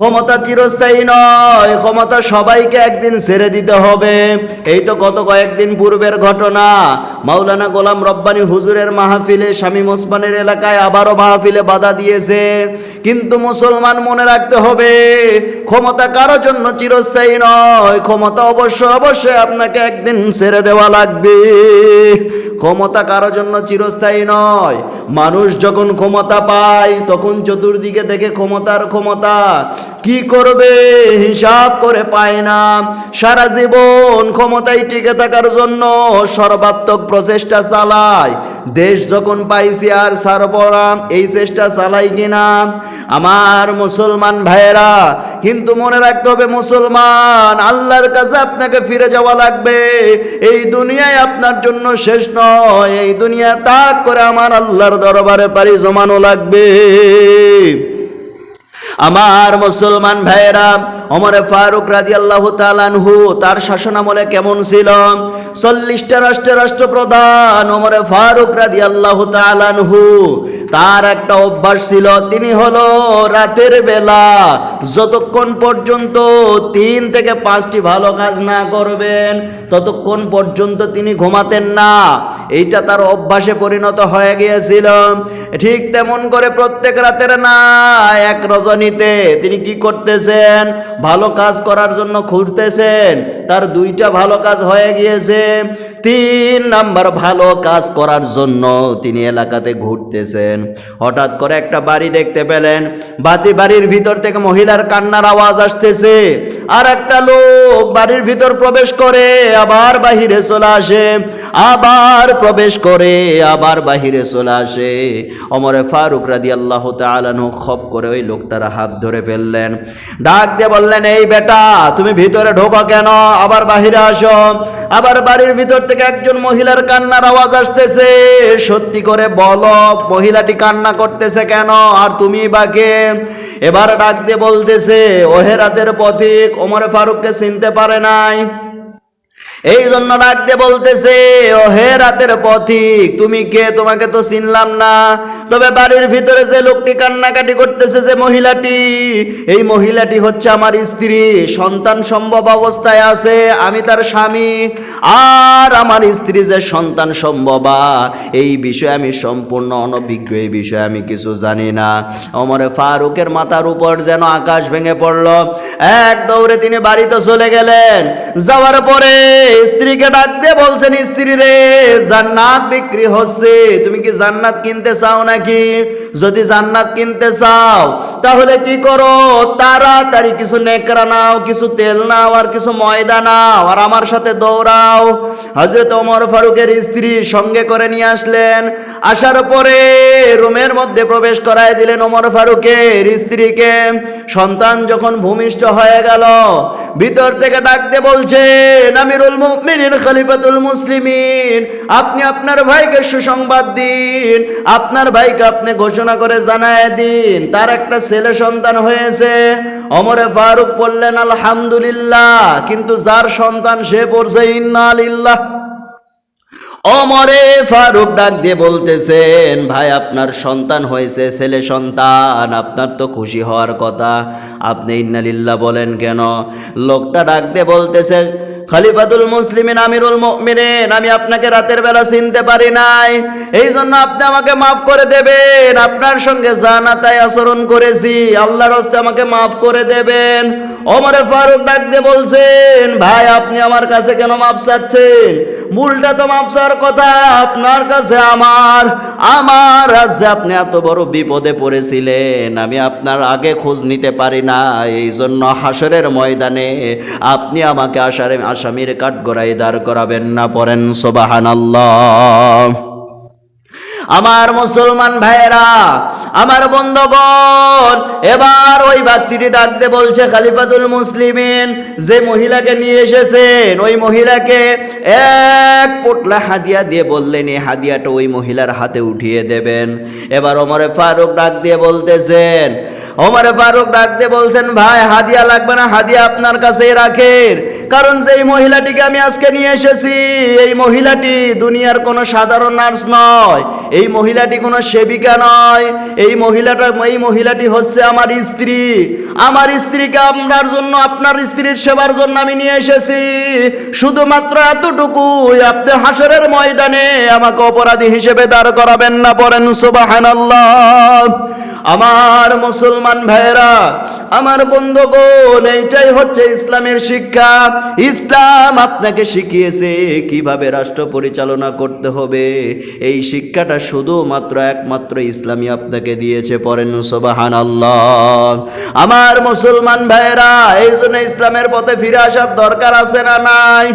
ক্ষমতা চিরস্থায়ী নয়, ক্ষমতা সবাইকে একদিন ছেড়ে দিতে হবে। এই তো গত কয়েকদিন পূর্বের ঘটনা। মাওলানা গোলাম রব্বানি হুজুরের মাহফিলে শামীম ওসমানের এলাকায় আবারও মাহফিলে বাধা দিয়েছে। কিন্তু মুসলমান মনে রাখতে হবে, ক্ষমতা কারোর জন্য চিরস্থায়ী নয়, ক্ষমতা অবশ্য অবশ্যই আপনাকে একদিন ছেড়ে দেওয়া লাগবে। ক্ষমতা কারোর জন্য চিরস্থায়ী নয়। মানুষ যখন ক্ষমতা পায়, তখন চতুর্দিকে দেখে ক্ষমতার ক্ষমতা কি করবে? হিসাব করে পায় না। সারা জীবন ক্ষমতায় টিকে থাকার জন্য সর্বাত্মক প্রচেষ্টা চালায়। দেশ যখন পাইছি আর সারপরাম এই চেষ্টা চালাই কিনা? আমার মুসলমান ভাইয়েরা, কিন্তু মনে রাখতে হবে মুসলমান, আল্লাহর কাছে আপনাকে ফিরে যাওয়া লাগবে। এই দুনিয়ায় আপনার জন্য শেষ নয়, এই দুনিয়া তাক করে আমার আল্লাহর দরবারে পারি জমানো লাগবে। আমার মুসলমান ভাইয়েরা অমরে ফারুক রাজি আল্লাহ তালানহু তার শাসনামলে কেমন ছিল? চল্লিশটা রাষ্ট্রের রাষ্ট্রপ্রধান ওমরে ফারুক রাজি আল্লাহ তালানহু তার একটা অভ্যাস ছিল, তিনি হলো রাতের বেলা যতক্ষণ পর্যন্ত তিন থেকে পাঁচটি ভালো কাজ না করবেন, ততক্ষণ পর্যন্ত তিনি ঘুমাতেন না। এইটা তার অভ্যাসে পরিণত হয়ে গিয়েছিল। ঠিক তেমন করে প্রত্যেক রাতের না, এক রজনীতে তিনি কি করতেছেন? ভালো কাজ করার জন্য খুঁজতেছেন তার দুইটা ভালো কাজ হয়ে গিয়েছে। তিন নাম্বার ভালো কাজ করার জন্য তিনি এলাকাতে ঘুরতেছেন। হঠাৎ করে একটা বাড়ি দেখতে পেলেন। বাতি বাড়ির ভিতর থেকে মহিলার কান্নার আওয়াজ আসতেছে। আর একটা লোক বাড়ির ভিতর প্রবেশ করে আবার বাহিরে চলে আসে। আবার প্রবেশ করে, আবার বাহিরে চলে আসে। অমরে ফারুক রাদি আল্লাহ তালানু খপ করে ওই লোকটার হাত ধরে ফেললেন। ডাক দিয়ে বললেন, এই বেটা, তুমি ভিতরে ঢোকো কেন? আবার বাহিরে আসো। আবার বাড়ির ভিতর থেকে একজন মহিলার কান্নার আওয়াজ আসতেছে। সত্যি করে বলো, মহিলাটি কান্না করতেছে কেন? আর তুমি বাকে এবার ডাক দিয়ে বলতেছে, ওহে রাতের পথিক, ওমরে ফারুককে চিনতে পারে নাই। এই জন্য ডাক দিয়ে বলতেছে ও হে রাতের পথিক, তুমি কে? তোমাকে তো চিনলাম না। তবে বাড়ির ভিতরে যে লোকটি কান্নাকাটি করতেছে যে মহিলাটি, এই মহিলাটি হচ্ছে আমার স্ত্রী। সন্তান সম্ভব অবস্থায় আছে, আমি তার স্বামী। আর আমার স্ত্রী যে সন্তান সম্ভবা, এই বিষয়ে আমি সম্পূর্ণ অনভিজ্ঞ, এই বিষয়ে আমি কিছু জানি না। অমরে ফারুকের মাথার উপর যেন আকাশ ভেঙে পড়ল। এক দৌড়ে তিনি বাড়িতে চলে গেলেন। যাওয়ার পরে স্ত্রীকে ডাক দিয়ে বলছেন, স্ত্রী রে, জান্নাত বিক্রি হচ্ছে। তুমি কি জান্নাত কিনতে চাও নাকি? যদি জান্নাত কিনতে চাও, তাহলে কি করো? তাড়াতাড়ি কিছু নেকড়া নাও, কিছু তেল নাও, আর কিছু ময়দা নাও, আর আমার সাথে দৌড়াও। হজরত ওমর ফারুকের স্ত্রী সঙ্গে করে নিয়ে আসলেন। আসার পরে রুমের মধ্যে প্রবেশ করায় দিলেন ওমর ফারুকের স্ত্রীকে। সন্তান যখন ভূমিষ্ঠ হয়ে গেল, ভিতর থেকে ডাকতে বলছেন আমিরুল মুমিনিন, খলিফাতুল মুসলিমিন, আপনি আপনার ভাইকে সুসংবাদ দিন। আপনার ভাইকে আপনি ঘোষণা করে জানায় দিন। তার একটা ছেলে সন্তান হয়েছে। অমরে ফারুক বললেন, আলহামদুলিল্লাহ। কিন্তু যার সন্তান সে পড়ছে, ইন্নালিল্লাহ। অমরে ফারুক ডাক দিয়ে বলতেছেন, ভাই, আপনার সন্তান হয়েছে, ছেলে সন্তান, আপনার তো খুশি হওয়ার কথা। আপনি ইন্নালিল্লাহ বলেন কেন? লোকটা ডাক দিয়ে বলতেছে খলিফাতুল মুসলিমিন, আমিরুল মুমিনিন, আমি আপনাকে রাতের বেলা চিনতে পারি নাই। এই জন্য আপনি আমাকে মাফ করে দেবেন। আপনার সঙ্গে জানা তাই আচরণ করেছি, আল্লাহর হস্তে আমাকে মাফ করে দেবেন। ওমরে ফারুক ডাক দিয়ে বলছেন, ভাই, আপনি আমার কাছে কেন মাফ চাচ্ছেন? মূলটা তো মাপসার কথা। আপনার কাছে আমার আমার রাজ্যে আপনি এত বড় বিপদে পড়েছিলেন। আমি আপনার আগে খোঁজ নিতে পারি না। এই জন্য হাসরের ময়দানে আপনি আমাকে আসারে আসামির কাঠগড়াই দাঁড় করাবেন না। পড়েন সোবাহান আমার মুসলমান ভাইয়েরা, আমার বন্ধগণ, এবার ওই ব্যক্তিটি ডাকতে বলছে, খালিফাতুল মুসলিমিন, যে মহিলাকে নিয়ে এসেছেন, ওই মহিলাকে এক পোটলা হাদিয়া দিয়ে বললেন, এই হাদিয়াটা ওই মহিলার হাতে উঠিয়ে দেবেন। এবার ওমরে ফারুক ডাক দিয়ে বলতেছেন, ওমর ফারুক ডাক দিয়ে বলছেন, ভাই, হাদিয়া লাগবে না, হাদিয়া আপনার কাছেই রাখেন কারণ যেই মহিলাটিকে আমি আজকে নিয়ে এসেছি, এই মহিলাটি দুনিয়ার কোনো সাধারণ নার্স নয়। এই মহিলাটি কোনো সেবিকা নয়। এই মহিলাটা, এই মহিলাটি হচ্ছে আমার স্ত্রী। আমার স্ত্রীকে আপনার জন্য, আপনার স্ত্রীর সেবার জন্য আমি নিয়ে এসেছি। শুধুমাত্র এতটুকুই, আপনি হাসরের ময়দানে আমাকে অপরাধী হিসেবে দাঁড় করাবেন না, পড়েন সুবহানাল্লাহ। আমার মুসলমান ভাইরা আমার বন্ধু বন্ধুগণ, এইটাই হচ্ছে ইসলামের শিক্ষা। ইসলাম আপনাকে শিখিয়েছে কীভাবে রাষ্ট্র পরিচালনা করতে হবে। এই শিক্ষাটা শুধুমাত্র একমাত্র ইসলামই আপনাকে দিয়েছে পরেন সোবাহান আল্লাহ আমার মুসলমান ভাইরা এই জন্য ইসলামের পথে ফিরে আসার দরকার আছে না নাই?